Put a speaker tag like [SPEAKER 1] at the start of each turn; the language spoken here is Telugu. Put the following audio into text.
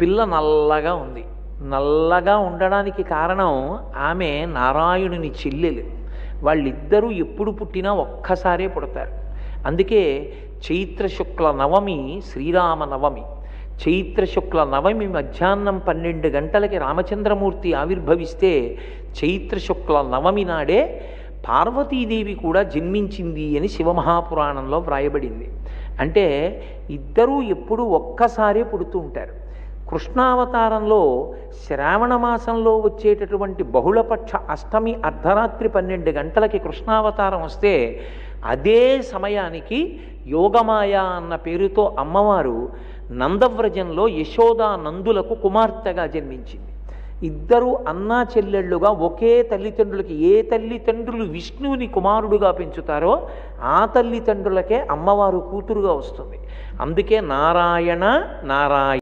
[SPEAKER 1] పిల్ల నల్లగా ఉంది. నల్లగా ఉండడానికి కారణం ఆమె నారాయణుని చెల్లెలు. వాళ్ళిద్దరూ ఎప్పుడు పుట్టినా ఒక్కసారే పుడతారు. అందుకే చైత్ర శుక్ల నవమి శ్రీరామ నవమి. చైత్ర శుక్ల నవమి మధ్యాహ్నం పన్నెండు గంటలకి రామచంద్రమూర్తి ఆవిర్భవిస్తే చైత్ర శుక్ల నవమి నాడే పార్వతీదేవి కూడా జన్మించింది అని శివమహాపురాణంలో వ్రాయబడింది. అంటే ఇద్దరూ ఎప్పుడూ ఒక్కసారే పుడుతూ ఉంటారు. కృష్ణావతారంలో శ్రావణ మాసంలో వచ్చేటటువంటి బహుళపక్ష అష్టమి అర్ధరాత్రి పన్నెండు గంటలకి కృష్ణావతారం వస్తే అదే సమయానికి యోగమాయ అన్న పేరుతో అమ్మవారు నందవ్రజంలో యశోదా నందులకు కుమార్తెగా జన్మించింది. ఇద్దరు అన్నా చెల్లెళ్ళుగా ఒకే తల్లిదండ్రులకి ఏ తల్లిదండ్రులు విష్ణువుని కుమారుడుగా పెంచుతారో ఆ తల్లిదండ్రులకే అమ్మవారు కూతురుగా వస్తుంది. అందుకే నారాయణ నారాయణ